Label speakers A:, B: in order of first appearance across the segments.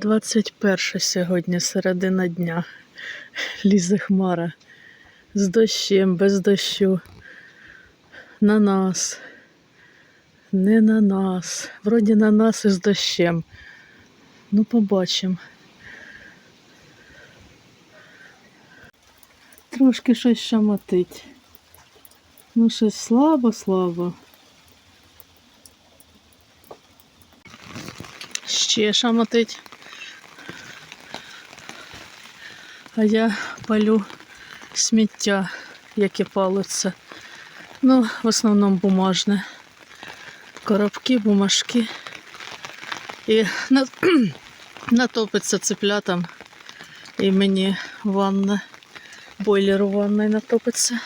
A: 21 сьогодні, середина дня. Лізе хмара. З дощем, без дощу. На нас. Не на нас. Вроді на нас і з дощем. Ну, побачимо. Трошки щось шамотить. Ну, щось слабо, слабо. Ще шамотить. А я палю сміття, яке палиться. Ну, в основному бумажне. Коробки, бумажки. І на... натопиться цеплятам. І мені ванна, бойлер у ванной натопиться.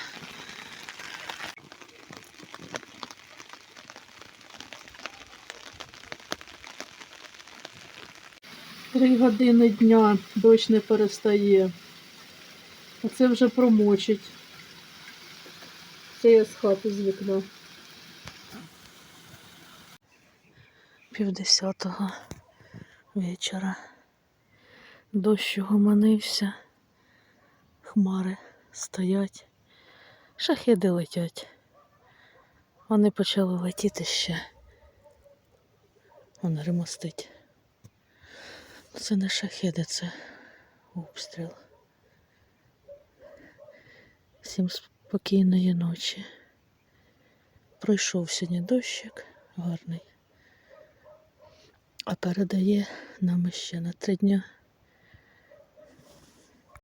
A: Три години дня дощ не перестає. А це вже промочить. Це я з хати з вікна. Півдесятого вечора. Дощ гомонився. Хмари стоять. Шахеди летять. Вони почали летіти ще. Вон ремостить. Це не шахеди, це обстріл. Всім спокійної ночі. Пройшов сьогодні дощик гарний, а передає нам ще на три дня